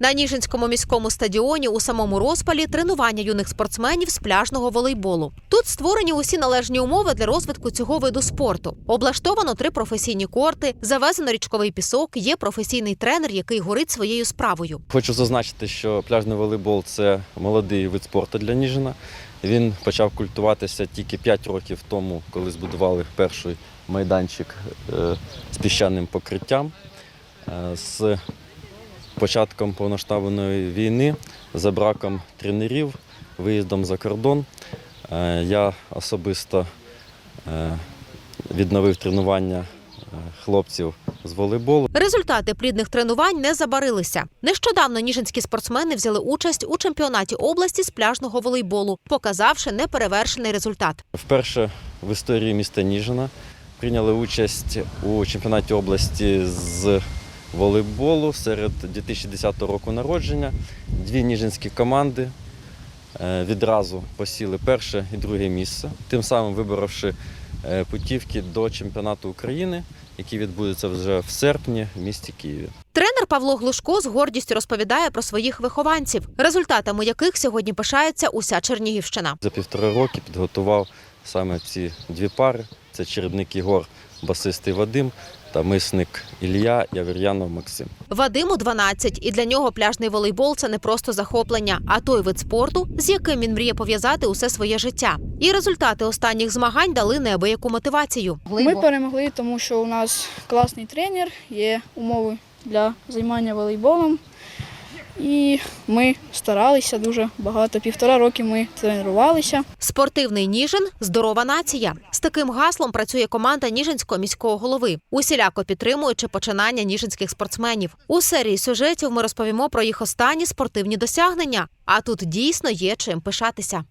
На Ніжинському міському стадіоні у самому розпалі тренування юних спортсменів з пляжного волейболу. Тут створені усі належні умови для розвитку цього виду спорту. Облаштовано три професійні корти, завезено річковий пісок. Є професійний тренер, який горить своєю справою. Хочу зазначити, що пляжний волейбол це молодий вид спорту для Ніжина. Він почав культуватися тільки 5 років тому, коли збудували перший майданчик е, з піщаним покриттям. Е, З початком повноштабної війни, за браком тренерів, виїздом за кордон, е, я особисто е, відновив тренування е, хлопців з волейболу. Результати плідних тренувань не забарилися. Нещодавно ніжинські спортсмени взяли участь у чемпіонаті області з пляжного волейболу, показавши неперевершений результат. Вперше в історії міста Ніжина прийняли участь у чемпіонаті області з волейболу серед 2010 року народження. Дві ніжинські команди е, відразу посіли перше і друге місце, тим самим виборовши е, путівки до чемпіонату України, який відбудеться вже в серпні в місті Києві. Тренер Павло Глушко з гордістю розповідає про своїх вихованців, результатами яких сьогодні пишається уся Чернігівщина. За півтора роки підготував саме ці дві пари: це чередник Ігор, басистий Вадим та мисник Ілля Явір'янов Максим. Вадиму 12, і для нього пляжний волейбол це не просто захоплення, а той вид спорту, з яким він мріє пов'язати усе своє життя. І результати останніх змагань дали неабияку мотивацію. Ми перемогли, тому що у нас класний тренер, є умови для займання волейболом. І ми старалися дуже багато. Півтора роки ми тренувалися. Спортивний Ніжин здорова нація. З таким гаслом працює команда Ніжинського міського голови, усіляко підтримуючи починання ніжинських спортсменів. У серії сюжетів ми розповімо про їх останні спортивні досягнення. А тут дійсно є чим пишатися.